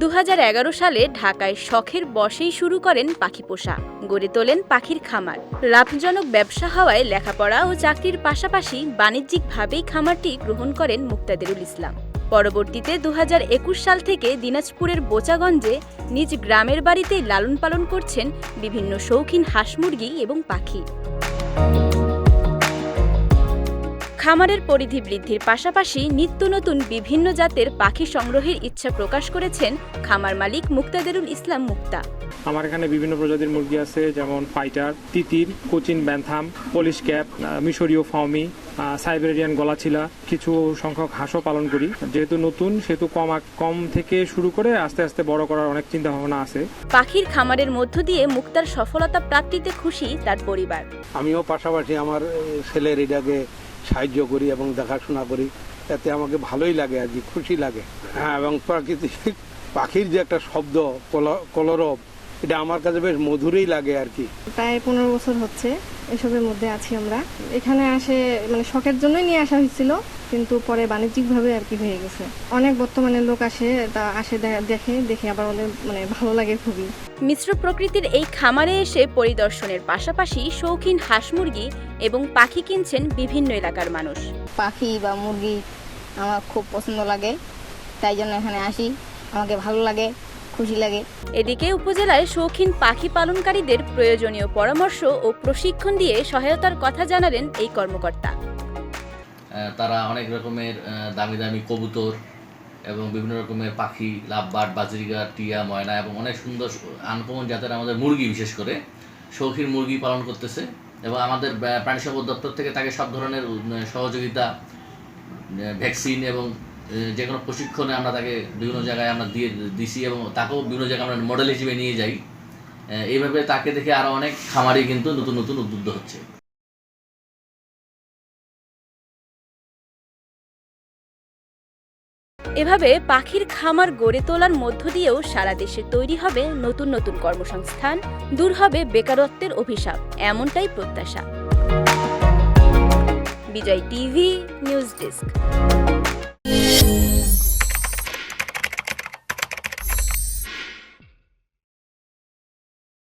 দু হাজার এগারো সালে ঢাকায় শখের বসেই শুরু করেন পাখি পোষা, গড়ে তোলেন পাখির খামার। লাভজনক ব্যবসা হওয়ায় লেখাপড়া ও চাকরির পাশাপাশি বাণিজ্যিকভাবেই খামারটি গ্রহণ করেন মুক্তাদিরুল ইসলাম। পরবর্তীতে দু হাজার একুশ সাল থেকে দিনাজপুরের বোচাগঞ্জে নিজ গ্রামের বাড়িতেই লালন পালন করছেন বিভিন্ন শৌখিন হাঁস মুরগি এবং পাখি। খামারের পরিধি বৃদ্ধির পাশাপাশি নিত্য নতুন বিভিন্ন জাতের পাখি সংগ্রহের ইচ্ছা প্রকাশ করেছেন খামার মালিক মুক্তাদেরুল ইসলাম মুক্তা। আমার এখানে বিভিন্ন প্রজাতির মুরগি আছে যেমন ফাইটার তিতির কোচিন ব্যান্থাম পলিশ ক্যাপ মিশরীয় ফাউমি সাইবেরিয়ান গলাছিলা কিছু সংখ্যক হাঁসও পালন করি। যেহেতু নতুন সেহেতু কম কম থেকে শুরু করে আস্তে আস্তে বড় করার অনেক চিন্তা ভাবনা আছে। পাখির খামারের মধ্য দিয়ে মুক্তার সফলতা প্রাপ্তিতে খুশি তার পরিবার। আমিও পাশাপাশি আমার ছেলের এটাকে সাহায্য করি এবং দেখাশোনা করি, এতে আমাকে ভালোই লাগে আর কি খুশি লাগে। হ্যাঁ এবং প্রাকৃতিক পাখির যে একটা শব্দ, কল- কলরব, এটা আমার কাছে বেশ মধুরই লাগে আর কি। প্রায় পনেরো বছর হচ্ছে এসবের মধ্যে আছি আমরা। এখানে আসে মানে শখের জন্যই নিয়ে আসা হয়েছিল। কিন্তু পরে বাণিজ্যিকভাবে আর কি হয়ে গেছে। অনেক বর্তমানে লোক আসে তা আসে দেখে দেখে আবার ওদের মানে ভালো লাগে খুবই। মিশ্র প্রকৃতির এই খামারে এসে পরিদর্শনের পাশাপাশি শৌখিন হাঁস মুরগি এবং পাখি কিনছেন বিভিন্ন এলাকার মানুষ। পাখি বা মুরগি আমার খুব পছন্দ লাগে তাই জন্য এখানে আসি। আমাকে ভালো লাগে খুশি লাগে। এদিকে উপজেলায় শৌখিন পাখি পালনকারীদের প্রয়োজনীয় পরামর্শ ও প্রশিক্ষণ দিয়ে সহায়তার কথা জানালেন এই কর্মকর্তা। তারা অনেক রকমের দামি দামি কবুতর এবং বিভিন্ন রকমের পাখি, লাভবার্ড, বাজরিগা, টিয়া, ময়না এবং অনেক সুন্দর আনকমন জাতের আমাদের মুরগি বিশেষ করে, শৌখিন মুরগি পালন করতেছে এবং আমাদের প্রাণী সম্পদ দপ্তর থেকে তাকে সব ধরনের সহযোগিতা ভ্যাকসিন এবং যে কোনো প্রশিক্ষণে আমরা তাকে বিভিন্ন জায়গায় আমরা দিয়ে দিছি এবং তাকেও বিভিন্ন জায়গায় আমরা মডেল হিসেবে নিয়ে যাই। এইভাবে তাকে দেখে আরও অনেক খামারি কিন্তু নতুন নতুন উদ্বুদ্ধ হচ্ছে। এভাবে পাখির খামার গড়ে তোলার মধ্য দিয়েও সারা দেশে তৈরি হবে নতুন নতুন কর্মসংস্থান, দূর হবে বেকারত্বের অভিশাপ, এমনটাই প্রত্যাশা। Bijoy TV, news desk.